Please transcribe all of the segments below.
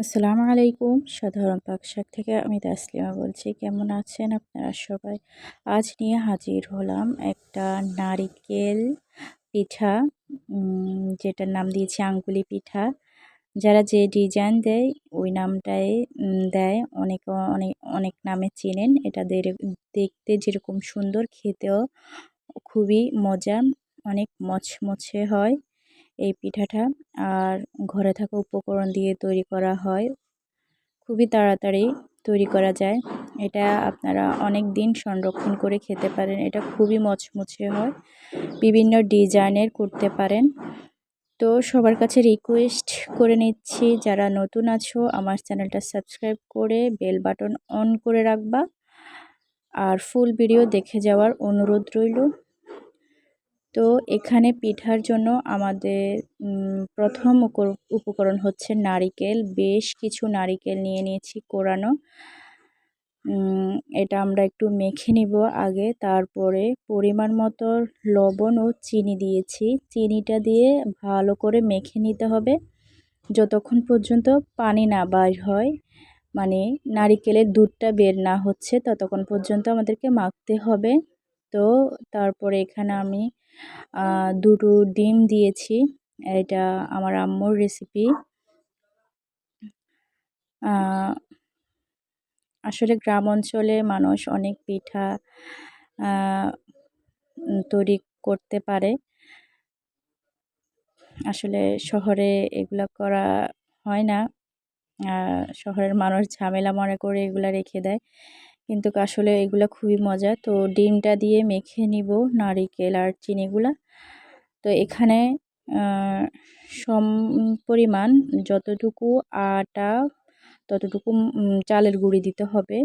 আসসালামু আলাইকুম। সাধারণ পাকশাক থেকে আমি তাসলিমা বলছি। কেমন আছেন আপনারা সবাই? আজ নিয়ে হাজির হলাম একটা নারিকেল পিঠা যেটার নাম দিয়েছি আঙ্গুলি পিঠা। যারা যে ডিজাইন দেয়, ওই নামটাই দেয়। অনেক অনেক অনেক নামে চেনেন। এটা দেখতে যেরকম সুন্দর, খেতেও খুবই মজা, অনেক মচমচে হয়। এই পিঠাটা। আর ঘরে থাকা উপকরণ দিয়ে তৈরি করা হয়। খুবই তাড়াতাড়ি তৈরি করা যায়। এটা আপনারা অনেক দিন সংরক্ষণ করে খেতে পারেন। এটা খুবই মচমচে হয়। বিভিন্ন ডিজাইনের করতে পারেন। তো সবার কাছে রিকোয়েস্ট করে নিচ্ছি, যারা নতুন আছো, আমার চ্যানেলটা সাবস্ক্রাইব করে বেল বাটন অন করে রাখবা। আর ফুল ভিডিও দেখে যাওয়ার অনুরোধ রইল। তো এখানে পিঠার জন্য আমাদের প্রথম উপকরণ হচ্ছে নারিকেল। বেশ কিছু নারিকেল নিয়ে নিয়েছি কোরানো। এটা আমরা একটু মেখে নিব আগে। তারপরে পরিমাণ মতো লবণ ও চিনি দিয়েছি। চিনিটা দিয়ে ভালো করে মেখে নিতে হবে। যতক্ষণ পর্যন্ত পানি না বার হয় মানে নারিকেলের দুধটা বের না হচ্ছে, ততক্ষণ পর্যন্ত আমাদেরকে মাখতে হবে। তো তারপরে এখানে আমি দুটো ডিম দিয়েছি। এটা আমার আম্মুর রেসিপি আসলে গ্রাম অঞ্চলে মানুষ অনেক পিঠা তৈরি করতে পারে। আসলে শহরে এগুলো করা হয় না। শহরের মানুষ ঝামেলা মনে করে এগুলো রেখে দেয়। কিন্তু আসলে এগুলো খুবই মজা। তো ডিমটা দিয়ে মেখে নিব নারিকেল আর চিনিগুলা। তো এখানে সম, পরিমাণ যতটুকু আটা, ততটুকু চালের গুঁড়ি দিতে হবে।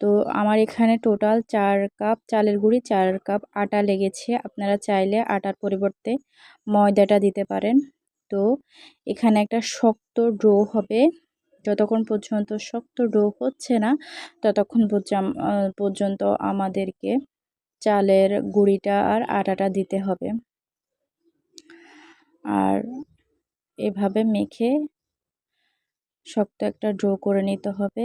তো আমার এখানে টোটাল চার কাপ চালের গুঁড়ি, চার কাপ আটা লেগেছে। আপনারা চাইলে আটার পরিবর্তে ময়দাটা দিতে পারেন। তো এখানে একটা শক্ত ড্রো হবে। যতক্ষণ পর্যন্ত শক্ত ডো হচ্ছে না, ততক্ষণ পর্যন্ত আমাদেরকে চালের গুঁড়িটা আর আটাটা দিতে হবে। আর এভাবে মেখে শক্ত একটা ড্র করে নিতে হবে।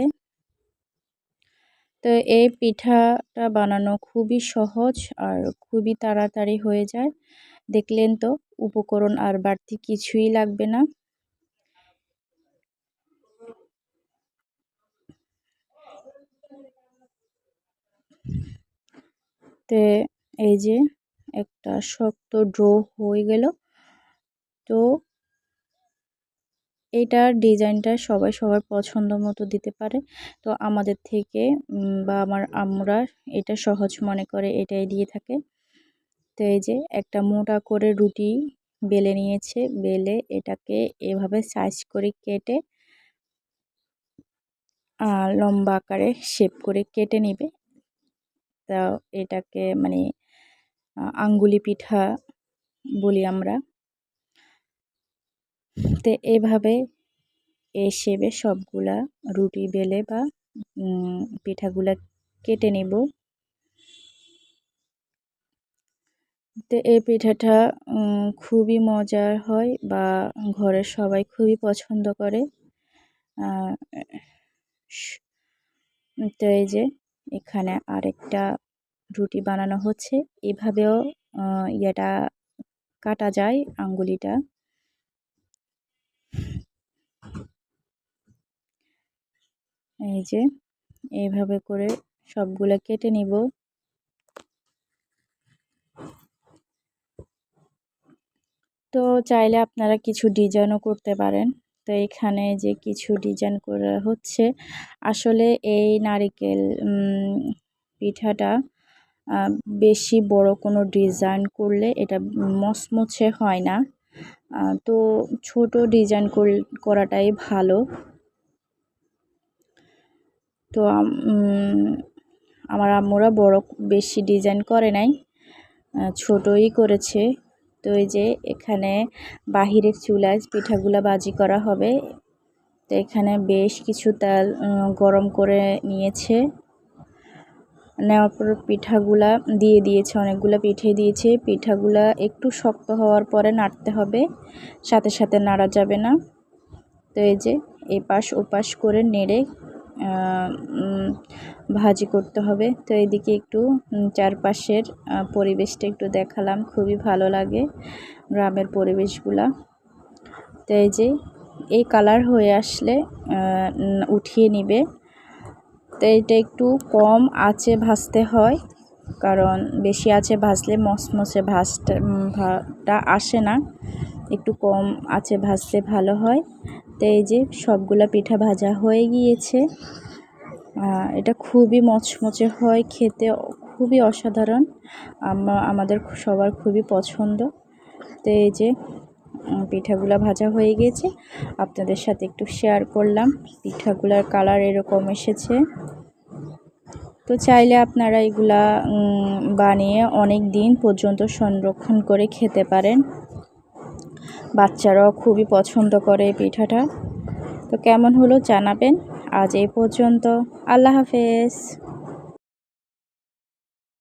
তো এই পিঠাটা বানানো খুবই সহজ আর খুবই তাড়াতাড়ি হয়ে যায়। দেখলেন তো, উপকরণ আর বাড়তি কিছুই লাগবে না। তে এই যে একটা শক্ত ড্রো হয়ে গেল। তো এইটার ডিজাইনটা সবাই সবার পছন্দ মতো দিতে পারে। তো আমাদের থেকে বা আমার আমরা এটা সহজ মনে করে এটাই দিয়ে থাকে। তো এই যে একটা মোটা করে রুটি বেলে নিয়েছে, বেলে এটাকে এভাবে সাইজ করে কেটে লম্বা আকারে শেপ করে কেটে নিবে। তা এটাকে মানে আঙ্গুলি পিঠা বলি আমরা। তো এভাবে শেপে সবগুলা রুটি বেলে বা পিঠাগুলা কেটে নেব। তো এই পিঠাটা খুবই মজার হয় বা ঘরের সবাই খুবই পছন্দ করে। তো এই যে এখানে আরেকটা রুটি বানানো হচ্ছে। এভাবেও ইয়েটা কাটা যায় আঙ্গুলিটা। এই যে এইভাবে করে সবগুলো কেটে নিব। তো চাইলে আপনারা কিছু ডিজাইনও করতে পারেন। তো এখানে যে কিছু ডিজাইন করা হচ্ছে, আসলে এই নারিকেল পিঠাটা বেশি বড় কোনো ডিজাইন করলে এটা মচমচে হয় না। তো ছোট ডিজাইন করাটাই ভালো। তো আমার আম্মুরা বড় বেশি ডিজাইন করে নাই ছোটই করেছে। তো এই যে এখানে বাহিরের চুলায় পিঠাগুলা বাজি করা হবে। তো এখানে বেশ কিছু তেল গরম করে নিয়েছে। নেওয়ার পর পিঠাগুলা দিয়ে দিয়েছে, অনেকগুলো পিঠে দিয়েছে। পিঠাগুলা একটু শক্ত হওয়ার পরে নাড়তে হবে, সাথে সাথে নাড়া যাবে না। তো এই যে এপাশ ওপাশ করে নেড়ে ভাজি করতে হবে। তো এদিকে একটু চারপাশের পরিবেশটা একটু দেখালাম। খুবই ভালো লাগে গ্রামের পরিবেশগুলা। তো এই যে, এই কালার হয়ে আসলে উঠিয়ে নিবে। তো এটা একটু কম আঁচে ভাজতে হয়, কারণ বেশি আছে ভাজলে মসমসে ভাজটা আসে না। একটু কম আঁচে ভাজলে ভালো হয়। তো এই যে সবগুলা পিঠা ভাজা হয়ে গিয়েছে। এটা খুবই মচমচে হয়, খেতে খুবই অসাধারণ। আমা- আমাদের সবার খুবই পছন্দ। তো এই যে পিঠাগুলো ভাজা হয়ে গিয়েছে। আপনাদের সাথে একটু শেয়ার করলাম, পিঠাগুলার কালার এরকম এসেছে। তো চাইলে আপনারা এগুলা বানিয়ে অনেক দিন পর্যন্ত সংরক্ষণ করে খেতে পারেন। বাচ্চারাও খুবই পছন্দ করে এই পিঠাটা। তো কেমন হলো জানাবেন। আজ এই পর্যন্ত। আল্লাহ হাফেজ।